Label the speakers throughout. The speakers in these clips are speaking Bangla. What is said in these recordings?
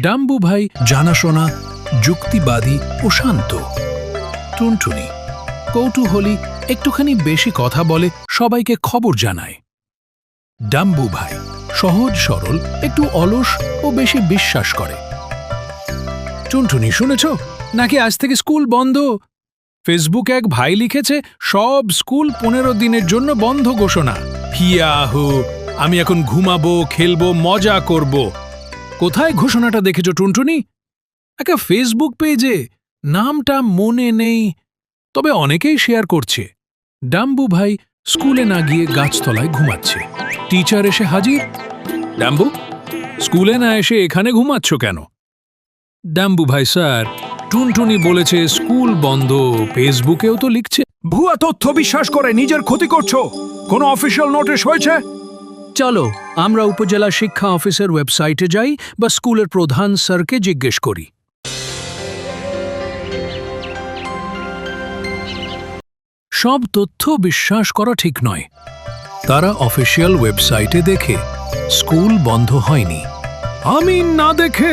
Speaker 1: ডাম্বু ভাই জানাশোনা, যুক্তিবাদী ও শান্ত। টুনটুনি, কৌতূহলী, একটুখানি বেশি কথা বলে সবাইকে খবর জানায়। ডাম্বু ভাই সহজ সরল, একটু অলস ও বেশি বিশ্বাস করে। টুনটুনি, শুনেছ? নাকি আজ থেকে স্কুল বন্ধ? ফেসবুক এক ভাই লিখেছে, সব স্কুল পনেরো দিনের জন্য বন্ধ ঘোষণা। হিয়াহু আমি এখন ঘুমাবো, খেলব, মজা করব। কোথায় ঘোষণাটা দেখেছ, টুনটুনি? একটা ফেসবুক পেজে নামটা মনে নেই, তবে অনেকেই শেয়ার করছে। ডাম্বু ভাই স্কুলে না গিয়ে গাছতলায় ঘুমাচ্ছে। টিচার এসে হাজির? ডাম্বু, স্কুলে না এসে এখানে ঘুমাচ্ছ কেন? ডাম্বু ভাই, স্যার, টুনটুনি বলেছে স্কুল বন্ধ ফেসবুকেও তো লিখছে।
Speaker 2: ভুয়া তথ্য বিশ্বাস করে নিজের ক্ষতি করছ। কোনো অফিসিয়াল নোটিশ হয়েছে?
Speaker 1: চলো, আমরা উপজেলা শিক্ষা অফিসের ওয়েবসাইটে যাই বা স্কুলের প্রধান স্যারকে জিজ্ঞেস করি। সব তথ্য বিশ্বাস করা ঠিক নয়। তারা অফিসিয়াল ওয়েবসাইটে দেখে স্কুল বন্ধ হয়নি।
Speaker 2: আমি না দেখে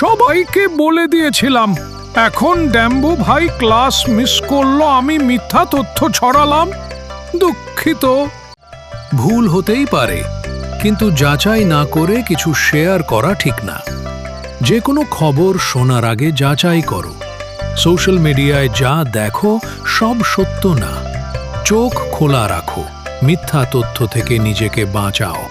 Speaker 2: সবাইকে বলে দিয়েছিলাম, এখন ড্যাম্বু ভাই ক্লাস মিস করল, আমি মিথ্যা তথ্য ছড়ালাম, দুঃখিত।
Speaker 1: ভুল হতেই পারে কিন্তু যাচাই না করে কিছু শেয়ার করা ঠিক না। যে কোনো খবর শোনার আগে যাচাই করো। সোশ্যাল মিডিয়ায় যা দেখো, সব সত্য না। চোখ খোলা রাখো। মিথ্যা তথ্য থেকে নিজেকে বাঁচাও।